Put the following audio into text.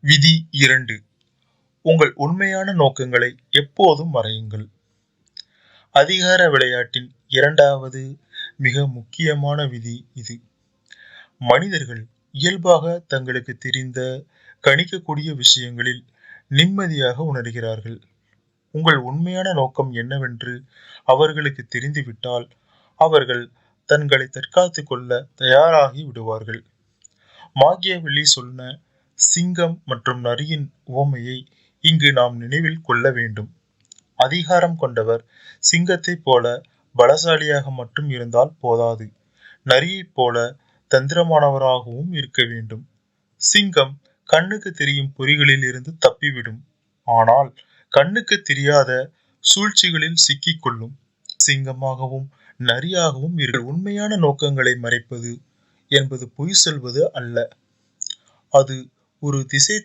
விதி இரண்டு. உங்கள் உண்மையான நோக்கங்களை எப்போதும் வரையுங்கள் அதிகார விளையாட்டின் இரண்டாவது மிக முக்கியமான விதி இது. மனிதர்கள் இயல்பாக தங்களுக்கு தெரிந்த கணிக்கக்கூடிய விஷயங்களில் நிம்மதியாக உணர்கிறார்கள். உங்கள் உண்மையான நோக்கம் என்னவென்று அவர்களுக்கு தெரிந்துவிட்டால் அவர்கள் தங்களை தற்காத்துக் கொள்ள தயாராகி விடுவார்கள். மாக்கியவெள்ளி சொன்ன சிங்கம் மற்றும் நரியின் உவமையை இங்கு நாம் நினைவில் கொள்ள வேண்டும். அதிகாரம் கொண்டவர் சிங்கத்தைப் போல பலசாலியாக மட்டும் இருந்தால் போதாது. நரியைப் போல தந்திரமானவராகவும் இருக்க வேண்டும். சிங்கம் கண்ணுக்கு தெரியும் பொறிகளில் இருந்து தப்பிவிடும். ஆனால் கண்ணுக்கு தெரியாத சூழ்ச்சிகளில் சிக்கிக்கொள்ளும் சிங்கமாகவும் நரியாகவும் இரு உண்மையான நோக்கங்களை மறைப்பது என்பது பொய் சொல்வது அல்ல. அது ஒரு திசை